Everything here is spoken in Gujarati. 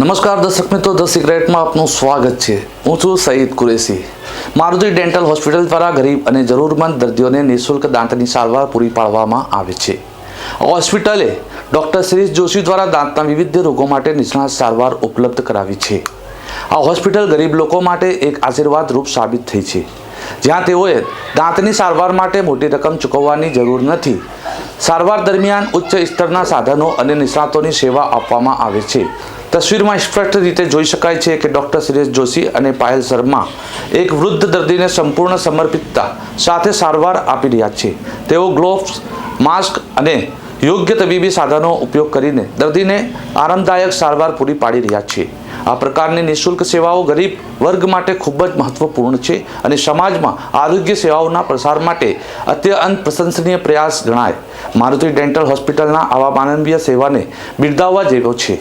નમસ્કાર દર્શક મિત્રો, ધ સિગરેટમાં આપનું સ્વાગત છે. હું છું સઈદ કુરેશી. મારુતિ ડેન્ટલ હોસ્પિટલ દ્વારા ગરીબ અને જરૂરમંદ દર્દીઓને નિઃશુલ્ક દાંતની સારવાર પૂરી પાડવામાં આવે છે. હોસ્પિટલે ડૉક્ટર શિરીષ જોશી દ્વારા દાંતના વિવિધ રોગો માટે નિષ્ણાત સારવાર ઉપલબ્ધ કરાવી છે. આ હોસ્પિટલ ગરીબ લોકો માટે એક આશીર્વાદ રૂપ સાબિત થઈ છે. જ્યાં તેઓએ દાંતની સારવાર માટે મોટી રકમ ચૂકવવાની જરૂર નથી. સારવાર દરમિયાન ઉચ્ચ સ્તરના સાધનો અને નિષ્ણાતોની સેવા આપવામાં આવે છે. તસવીરમાં સ્પષ્ટ રીતે જોઈ શકાય છે કે ડૉક્ટર સુરેશ જોશી અને પાયલ શર્મા એક વૃદ્ધ દર્દીને સંપૂર્ણ સમર્પિતતા સાથે સારવાર આપી રહ્યા છે. તેઓ ગ્લોવ્સ, માસ્ક અને યોગ્ય તબીબી સાધનો ઉપયોગ કરીને દર્દીને આરામદાયક સારવાર પૂરી પાડી રહ્યા છે. આ પ્રકારની નિઃશુલ્ક સેવાઓ ગરીબ વર્ગ માટે ખૂબ જ મહત્વપૂર્ણ છે અને સમાજમાં આરોગ્ય સેવાઓના પ્રસાર માટે અત્યંત પ્રશંસનીય પ્રયાસ ગણાય. મારુતિ ડેન્ટલ હોસ્પિટલના આવા માનવીય સેવાને બિરદાવવા જેવો છે.